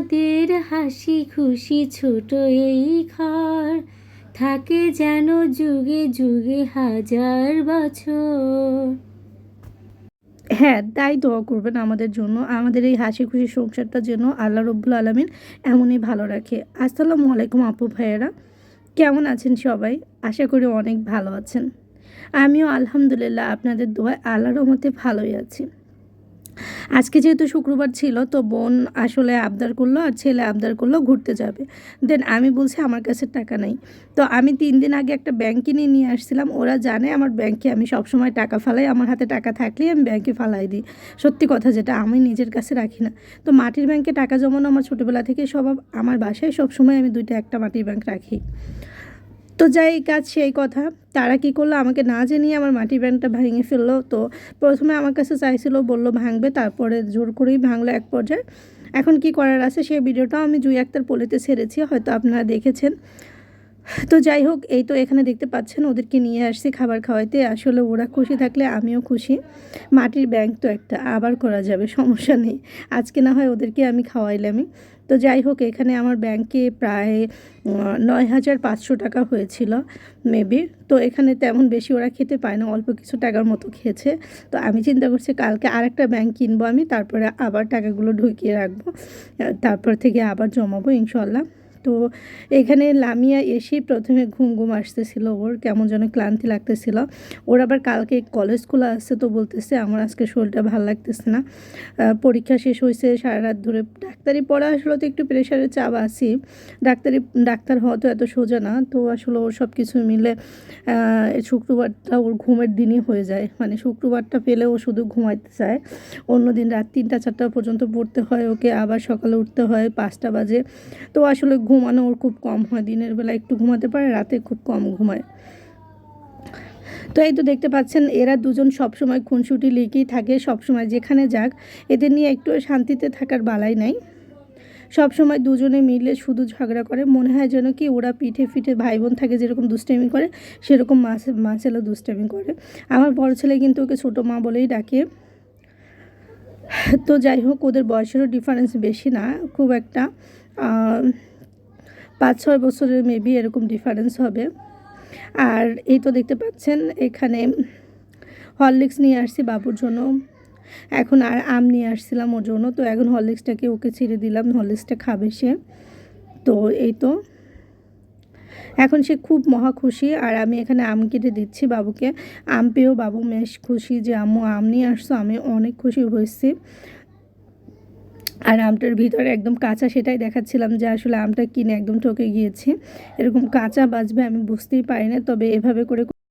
আমাদের হাসি খুশি ছোট এই ঘর। থাকে যেন যুগে যুগে হাজার বছর। হ্যাঁ তাই দোয়া করবেন আমাদের জন্য। আমাদের এই হাসি খুশি সংসারটা যেন আল্লাহ রব্বুল আলমিন এমনই ভালো রাখে। আসসালামু আলাইকুম আপু ভাইয়েরা। কেমন আছেন সবাই? আশা করি অনেক ভালো আছেন। আমিও আলহামদুলিল্লাহ আপনাদের দোয়ায় আল্লাহর রহমতে ভালোই আছি। আজকে যেহেতু শুক্রবার ছিল, তো বোন আসলে আবদার করল আর ছেলে আবদার করল ঘুরতে যাবে। দেন আমি বলছি, আমার কাছে টাকা নেই। তো আমি তিন দিন আগে একটা ব্যাংক কিনে নিয়ে আসছিলাম। ওরা জানে আমার ব্যাংকে আমি সবসময় টাকা ফালাই, আমার হাতে টাকা থাকলেই আমি ব্যাংকে ফালাই দিই। সত্যি কথা যেটা, আমি নিজের কাছে রাখি না। তো মাটির ব্যাংকে টাকা জমানো আমার ছোটোবেলা থেকে স্বভাব, আমার বাসায় সবসময় আমি দুইটা একটা মাটির ব্যাংক রাখি। তো যাই কাজ সেই কথা। তারা কি করল? আমাকে না জানিয়ে আমার মাটির ব্যাংকটা ভেঙে ফেলল। তো প্রথমে আমার কাছে চাইছিল, বলল, ভাঙবে। তারপরে জোর করেই ভাঙলো এক পর্যায়ে। এখন কি করার আছে সেই ভিডিওটাও আমি জুই একটার পলিতে ছেড়েছি, হয়তো আপনারা দেখেছেন। তো যাই হোক, এই তো এখানে দেখতে পাচ্ছেন, ওদেরকে নিয়ে আসছি খাবার খাওয়াইতে। আসলে ওরা খুশি থাকলে আমিও খুশি। মাটির ব্যাংক তো একটা, আবার করা যাবে, সমস্যা নেই। আজকে না হয় ওদেরকে আমি খাওয়াইলামই। তো যাই হোক, এখানে আমার ব্যাংকে প্রায় নয় হাজার পাঁচশো টাকা হয়েছিল, মেবি। তো এখানে তেমন বেশি ওরা খেতে পায় না, অল্প কিছু টাকার মতো খেয়েছে। তো আমি চিন্তা করছি কালকে আরেকটা ব্যাংক কিনবো আমি, তারপরে আবার টাকাগুলো ঢুকিয়ে রাখব। তারপর থেকে আবার জমাবো ইনশাল্লাহ তো এখানে লামিয়া এসে প্রথমে ঘুম ঘুম আসতেছিল ওর, কেমন যেন ক্লান্তি লাগতেছিল। ওর আবার কালকে কলেজ খোলা আসছে তো বলতেছে, আমার আজকে শরীরটা ভালো লাগতেছে না। পরীক্ষা শেষ হয়েছে সারা রাত ধরে ডাক্তারি পড়া আসলে তো একটু প্রেশারের চাপ আছি। ডাক্তারি, ডাক্তার হওয়া তো এত সোজা না, তো আসলে ওর সব কিছু মিলে শুক্রবারটা ওর ঘুমের দিনই হয়ে যায়। মানে শুক্রবারটা পেলে ও শুধু ঘুমাইতে চায়। অন্য দিন রাত তিনটা, চারটা পর্যন্ত পড়তে হয় ওকে, আবার সকালে উঠতে হয় পাঁচটা বাজে। তো আসলে ঘুমানো ওর খুব কম হয়, দিনের বেলা একটু ঘুমাতে পারে, রাতে খুব কম ঘুমায়। তো এই তো দেখতে পাচ্ছেন, এরা দুজন সবসময় খুনসুটি লিখেই থাকে, সবসময় যেখানে যাক, এদের নিয়ে একটু শান্তিতে থাকার বালাই নাই। সব সময় দুজনে মিলে শুধু ঝগড়া করে, মনে হয় যেন কি ওরা পিঠে ফিঠে ভাই বোন থাকে, যেরকম দুষ্টামি করে, সেরকম মা মা ছেলে দুষ্টামি করে। আমার বড় ছেলে কিন্তু ওকে ছোটো মা বলেই ডাকে। তো যাই হোক, ওদের বয়সেরও ডিফারেন্স বেশি না, খুব একটা পাঁচ ছয় বছরের মেবি এরকম ডিফারেন্স হবে। আর এই তো দেখতে পাচ্ছেন, এখানে হরলিক্স নিয়ে আসছি বাবুর জন্য। এখন আর আম নিয়ে আসছিলাম ওর জন্য। তো এখন হরলিক্সটাকে ওকে ছিঁড়ে দিলাম হরলিক্সটা খাবে সে। তো এই তো। এখন সে খুব মহা খুশি আর আমি এখানে আম কেটে দিচ্ছি বাবুকে। আম পেয়েও বাবু বেশ খুশি যে, আম্মু, আম নিয়ে আসছো, আমি অনেক খুশি হয়েছি। আর আমটার ভিতরে একদম কাঁচা সেটাই দেখাচ্ছিলাম যে আসলে আমটা কিনে একদম ঠকে গিয়েছে। এরকম কাঁচা বাজবে আমি বুঝতেই পারি না তবে এভাবে করে